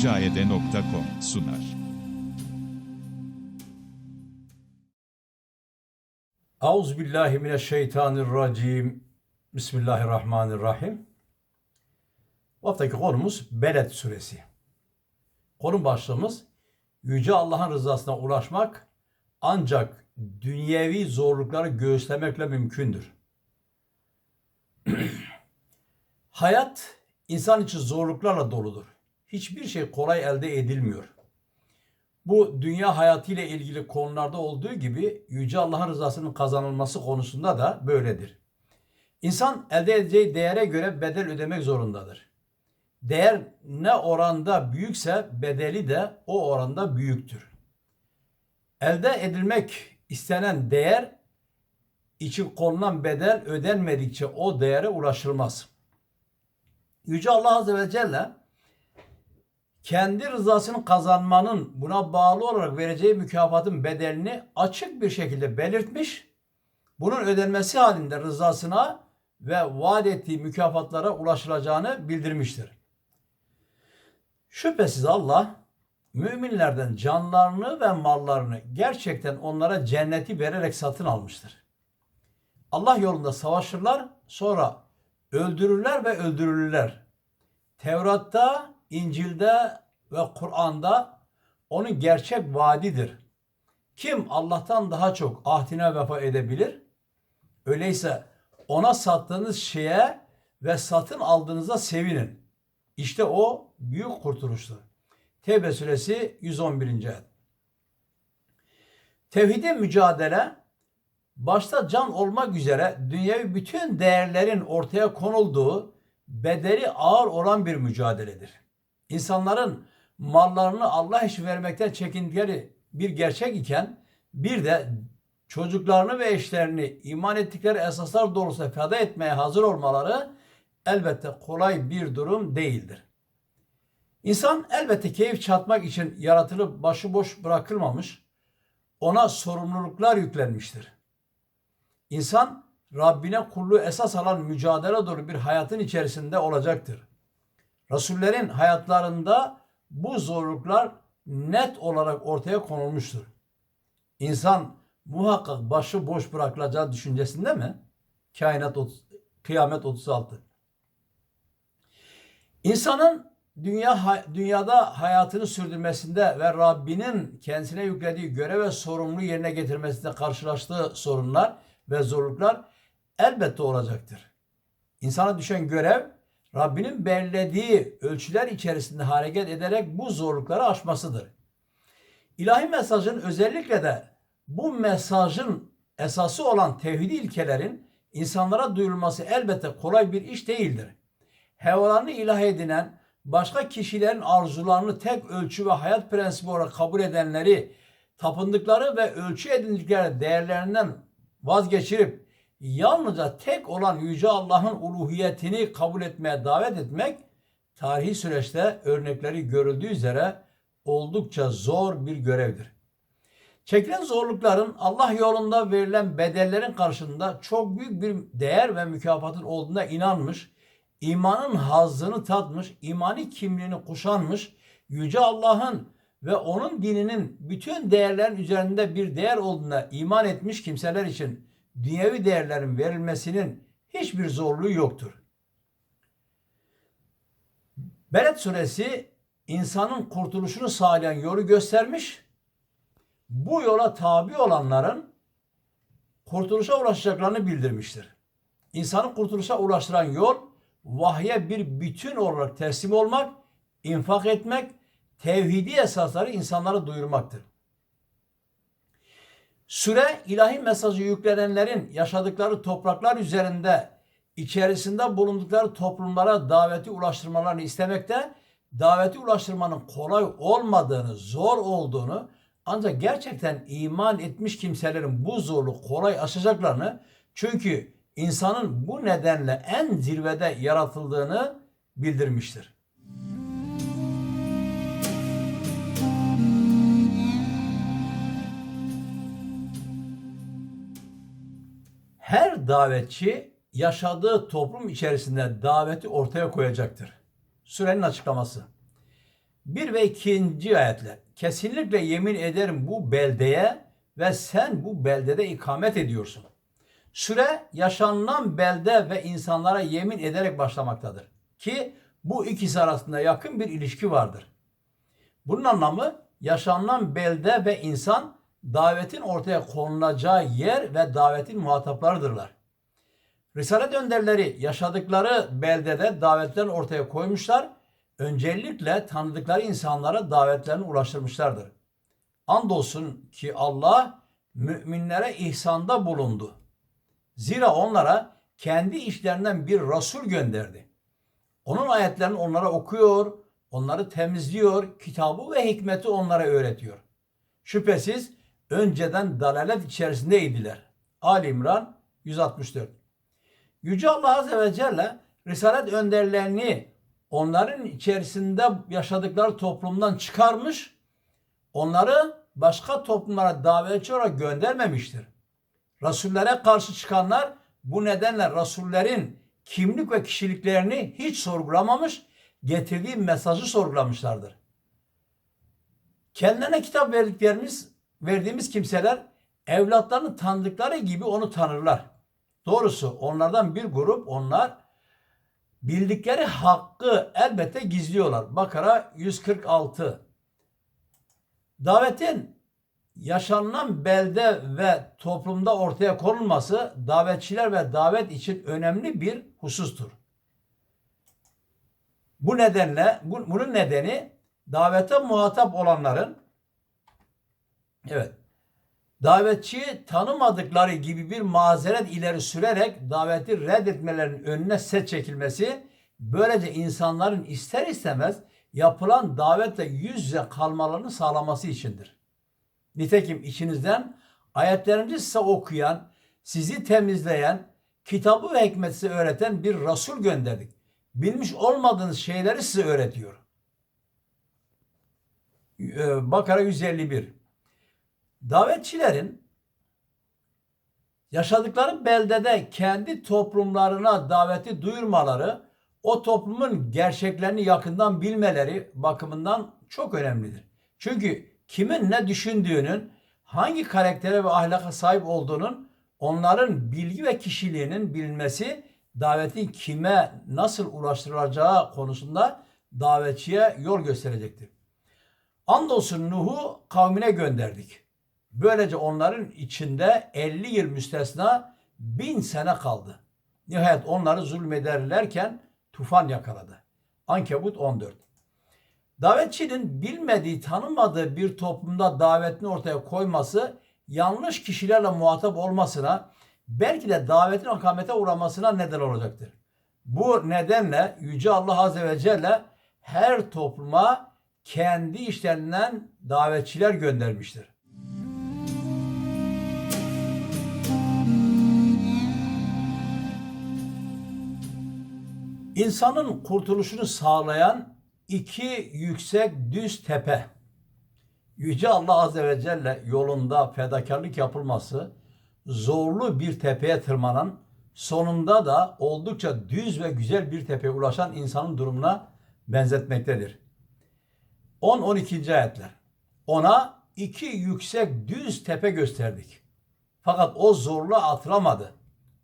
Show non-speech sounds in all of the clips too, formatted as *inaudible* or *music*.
Mücahede.com sunar. Euzubillahimineşşeytanirracim. Bismillahirrahmanirrahim. Bu haftaki konumuz Beled suresi. Konu başlığımız Yüce Allah'ın rızasına ulaşmak ancak dünyevi zorlukları göğüslemekle mümkündür. *clears throat* Hayat insan için zorluklarla doludur. Hiçbir şey kolay elde edilmiyor. Bu dünya hayatı ile ilgili konularda olduğu gibi Yüce Allah'ın rızasının kazanılması konusunda da böyledir. İnsan elde edeceği değere göre bedel ödemek zorundadır. Değer ne oranda büyükse bedeli de o oranda büyüktür. Elde edilmek istenen değer için konulan bedel ödenmedikçe o değere ulaşılmaz. Yüce Allah Azze ve Celle kendi rızasını kazanmanın buna bağlı olarak vereceği mükafatın bedelini açık bir şekilde belirtmiş. Bunun ödenmesi halinde rızasına ve vaat ettiği mükafatlara ulaşılacağını bildirmiştir. Şüphesiz Allah müminlerden canlarını ve mallarını gerçekten onlara cenneti vererek satın almıştır. Allah yolunda savaşırlar, sonra öldürürler ve öldürülürler. Tevrat'ta, İncil'de ve Kur'an'da onun gerçek vaadidir. Kim Allah'tan daha çok ahdine vefa edebilir? Öyleyse ona sattığınız şeye ve satın aldığınıza sevinin. İşte o büyük kurtuluştur. Tevbe suresi 111. ayet. Tevhide mücadele başta can olmak üzere dünyevi bütün değerlerin ortaya konulduğu bedeli ağır olan bir mücadeledir. İnsanların mallarını Allah için vermekten çekindikleri bir gerçek iken bir de çocuklarını ve eşlerini iman ettikleri esaslar doğrultusunda feda etmeye hazır olmaları elbette kolay bir durum değildir. İnsan elbette keyif çatmak için yaratılıp başıboş bırakılmamış, ona sorumluluklar yüklenmiştir. İnsan Rabbine kulluğu esas alan mücadele dolu bir hayatın içerisinde olacaktır. Rasullerin hayatlarında bu zorluklar net olarak ortaya konulmuştur. İnsan muhakkak başı boş bırakılacağı düşüncesinde mi? Kainat 30, Kıyamet 36. İnsanın dünya dünyada hayatını sürdürmesinde ve Rabbinin kendisine yüklediği görev ve sorumluluğu yerine getirmesinde karşılaştığı sorunlar ve zorluklar elbette olacaktır. İnsana düşen görev Rabbinin belirlediği ölçüler içerisinde hareket ederek bu zorlukları aşmasıdır. İlahi mesajın özellikle de bu mesajın esası olan tevhidi ilkelerin insanlara duyurulması elbette kolay bir iş değildir. Hevalarını ilah edinen, başka kişilerin arzularını tek ölçü ve hayat prensibi olarak kabul edenleri, tapındıkları ve ölçü edindikleri değerlerinden vazgeçirip yalnızca tek olan Yüce Allah'ın uluhiyetini kabul etmeye davet etmek tarihi süreçte örnekleri görüldüğü üzere oldukça zor bir görevdir. Çekilen zorlukların Allah yolunda verilen bedellerin karşılığında çok büyük bir değer ve mükafatın olduğuna inanmış, imanın hazzını tatmış, imani kimliğini kuşanmış, Yüce Allah'ın ve onun dininin bütün değerlerin üzerinde bir değer olduğuna iman etmiş kimseler için dünyevi değerlerin verilmesinin hiçbir zorluğu yoktur. Beled suresi insanın kurtuluşunu sağlayan yolu göstermiş. Bu yola tabi olanların kurtuluşa ulaşacaklarını bildirmiştir. İnsanı kurtuluşa ulaştıran yol vahye bir bütün olarak teslim olmak, infak etmek, tevhidi esasları insanlara duyurmaktır. Süre ilahi mesajı yüklenenlerin yaşadıkları topraklar üzerinde içerisinde bulundukları toplumlara daveti ulaştırmalarını istemekte, daveti ulaştırmanın kolay olmadığını, zor olduğunu ancak gerçekten iman etmiş kimselerin bu zorluğu kolay aşacaklarını çünkü insanın bu nedenle en zirvede yaratıldığını bildirmiştir. Her davetçi yaşadığı toplum içerisinde daveti ortaya koyacaktır. Sürenin açıklaması. Bir ve ikinci ayetler. Kesinlikle yemin ederim bu beldeye ve sen bu beldede ikamet ediyorsun. Süre yaşanılan belde ve insanlara yemin ederek başlamaktadır. Ki bu ikisi arasında yakın bir ilişki vardır. Bunun anlamı yaşanılan belde ve insan davetin ortaya konulacağı yer ve davetin muhataplarıdırlar. Risalet önderleri yaşadıkları beldede davetlerini ortaya koymuşlar. Öncelikle tanıdıkları insanlara davetlerini ulaştırmışlardır. Andolsun ki Allah müminlere ihsanda bulundu. Zira onlara kendi işlerinden bir Resul gönderdi. Onun ayetlerini onlara okuyor, onları temizliyor, kitabı ve hikmeti onlara öğretiyor. Şüphesiz önceden dalalet içerisindeydiler. Ali İmran 164 Yüce Allah Azze ve Celle Risalet önderlerini onların içerisinde yaşadıkları toplumdan çıkarmış, onları başka toplumlara davetçi olarak göndermemiştir. Rasullere karşı çıkanlar bu nedenle Rasullerin kimlik ve kişiliklerini hiç sorgulamamış, getirdiği mesajı sorgulamışlardır. Kendilerine kitap verdiklerimiz, verdiğimiz kimseler evlatlarını tanıdıkları gibi onu tanırlar. Doğrusu onlardan bir grup onlar bildikleri hakkı elbette gizliyorlar. Bakara 146. Davetin yaşanılan belde ve toplumda ortaya konulması davetçiler ve davet için önemli bir husustur. Bu nedenle bu- bunun nedeni davete muhatap olanların evet davetçiyi tanımadıkları gibi bir mazeret ileri sürerek daveti reddetmelerinin önüne set çekilmesi böylece insanların ister istemez yapılan davetle yüz yüze kalmalarını sağlaması içindir. Nitekim içinizden ayetlerimizi size okuyan, sizi temizleyen, kitabı ve hikmeti size öğreten bir Resul gönderdik. Bilmiş olmadığınız şeyleri size öğretiyor. Ee, Bakara 151 Davetçilerin yaşadıkları beldede kendi toplumlarına daveti duyurmaları o toplumun gerçeklerini yakından bilmeleri bakımından çok önemlidir. Çünkü kimin ne düşündüğünün, hangi karaktere ve ahlaka sahip olduğunun onların bilgi ve kişiliğinin bilinmesi davetin kime nasıl ulaştırılacağı konusunda davetçiye yol gösterecektir. Andolsun Nuh'u kavmine gönderdik. Böylece onların içinde 50 yıl müstesna bin sene kaldı. Nihayet onları zulmederlerken tufan yakaladı. Ankebut 14. Davetçinin bilmediği, tanımadığı bir toplumda davetini ortaya koyması yanlış kişilerle muhatap olmasına, belki de davetin akamete uğramasına neden olacaktır. Bu nedenle Yüce Allah Azze ve Celle her topluma kendi işlerinden davetçiler göndermiştir. İnsanın kurtuluşunu sağlayan iki yüksek düz tepe. Yüce Allah Azze ve Celle yolunda fedakarlık yapılması, zorlu bir tepeye tırmanan, sonunda da oldukça düz ve güzel bir tepeye ulaşan insanın durumuna benzetmektedir. 10-12. ayetler. Ona iki yüksek düz tepe gösterdik. Fakat o zorluğa atılamadı.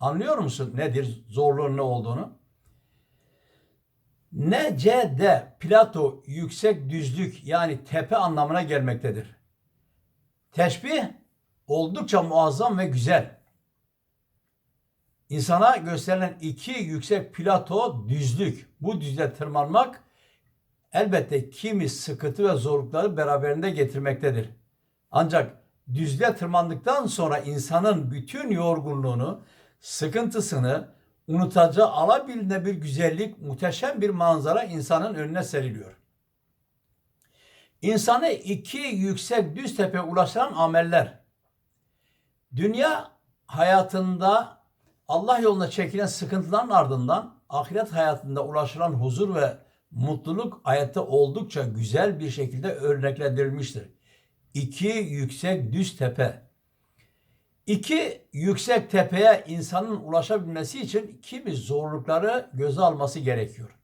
Anlıyor musun nedir zorluğun ne olduğunu? Necede plato yüksek düzlük yani tepe anlamına gelmektedir. Teşbih oldukça muazzam ve güzel. İnsana gösterilen iki yüksek plato düzlük. Bu düzle tırmanmak elbette kimi sıkıntı ve zorlukları beraberinde getirmektedir. Ancak düzle tırmandıktan sonra insanın bütün yorgunluğunu, sıkıntısını, unutacağı alabildiğine bir güzellik, muhteşem bir manzara insanın önüne seriliyor. İnsanı iki yüksek düz tepe ulaştıran ameller. Dünya hayatında Allah yoluna çekilen sıkıntıların ardından ahiret hayatında ulaşılan huzur ve mutluluk ayette oldukça güzel bir şekilde örneklendirilmiştir. İki yüksek düz tepe. İki yüksek tepeye insanın ulaşabilmesi için kimi zorlukları göze alması gerekiyor.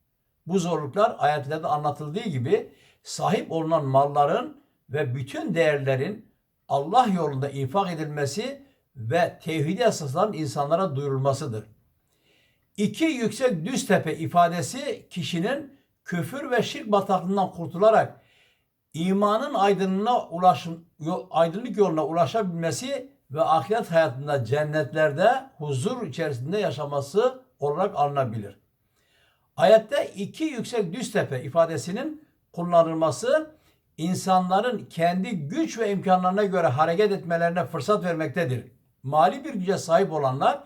Bu zorluklar ayetlerde anlatıldığı gibi sahip olunan malların ve bütün değerlerin Allah yolunda infak edilmesi ve tevhidi esasların insanlara duyurulmasıdır. İki yüksek düz tepe ifadesi kişinin küfür ve şirk bataklığından kurtularak imanın aydınlığına ulaşım, aydınlık yoluna ulaşabilmesi ve ahiret hayatında cennetlerde huzur içerisinde yaşaması olarak alınabilir. Ayette iki yüksek düz tepe ifadesinin kullanılması insanların kendi güç ve imkanlarına göre hareket etmelerine fırsat vermektedir. Mali bir güce sahip olanlar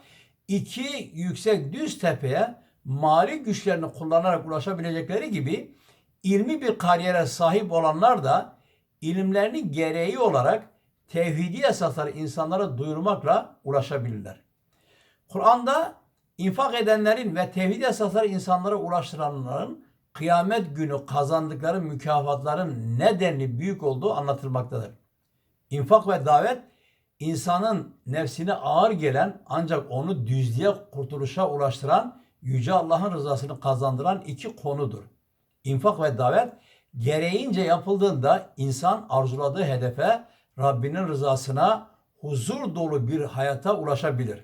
iki yüksek düz tepeye mali güçlerini kullanarak ulaşabilecekleri gibi ilmi bir kariyere sahip olanlar da ilimlerini gereği olarak tevhidi esasları insanlara duyurmakla ulaşabilirler. Kur'an'da infak edenlerin ve tevhid esasları insanlara ulaştıranların kıyamet günü kazandıkları mükafatların nedenli büyük olduğu anlatılmaktadır. İnfak ve davet insanın nefsine ağır gelen ancak onu düzlüğe kurtuluşa ulaştıran Yüce Allah'ın rızasını kazandıran iki konudur. İnfak ve davet gereğince yapıldığında insan arzuladığı hedefe Rabbinin rızasına huzur dolu bir hayata ulaşabilir.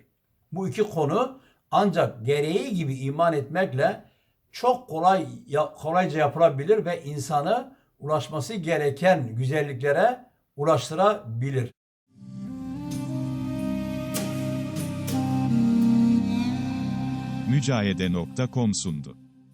Bu iki konu ancak gereği gibi iman etmekle çok kolay kolayca yapılabilir ve insanı ulaşması gereken güzelliklere ulaştırabilir. Mücahede.com sundu.